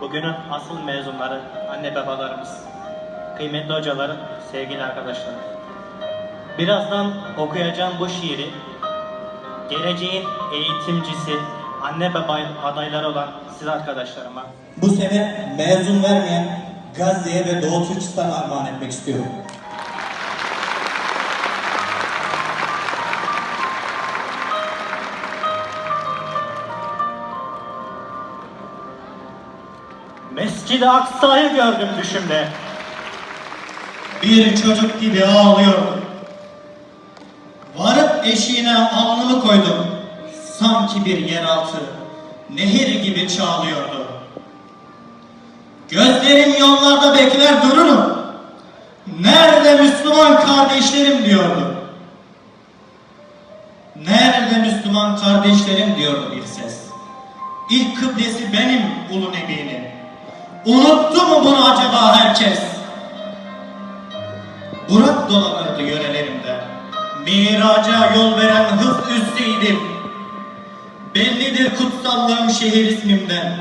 Bugünün asıl mezunları anne babalarımız, kıymetli hocalarım, sevgili arkadaşlarım. Birazdan okuyacağım bu şiiri geleceğin eğitimcisi, anne baba adayları olan siz arkadaşlarıma Bu sene mezun vermeyen Gazze'ye ve Doğu Türkistan'a armağan etmek istiyorum. Mescid-i Aksa'yı gördüm düşümde. Bir çocuk gibi ağlıyordu. Varıp eşiğine alnımı koydum. Sanki bir yeraltı, nehir gibi çağlıyordu. Gözlerim yollarda bekler dururum. Nerede Müslüman kardeşlerim diyordu. Nerede Müslüman kardeşlerim diyordu bir ses. İlk kıblesi benim. Unuttu mu bunu acaba herkes? Burak dolanırdı yörelerimde. Miraca yol veren hız üsseydim. Bellidir kutsallığım şehir ismimden.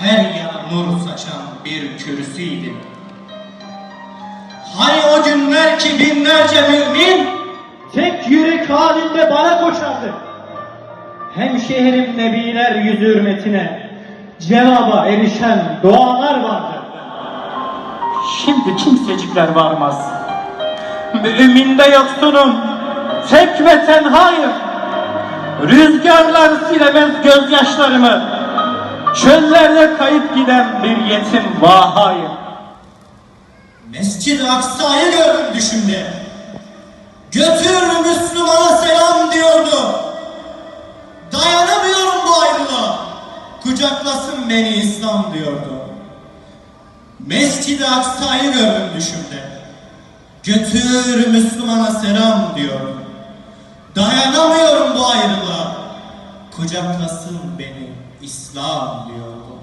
Her yana nur saçan bir kürsüydim. Hani o günler ki binlerce mümin Tek yürek halinde bana koşardı. Hem şehrim nebiler yüzü hürmetine cevaba erişen dualar vardı. Şimdi kimsecikler varmaz. Müminde yoksunum, tek ve tenhayım. Rüzgarlar silemez gözyaşlarımı. Çöllerde kayıp giden bir yetim vahayım. Mescid-i Aksa'yı gördüm düşümde. Götür Müslümana selam diyordu. Dayanamıyorum bu ayrılığa. Kucaklasın beni İslam diyordu. Mescid-i Aksa'yı gördüm düşümde. Götür Müslümana selam diyordu. Dayanamıyorum bu ayrılığa. Kucaklasın beni İslam diyordu.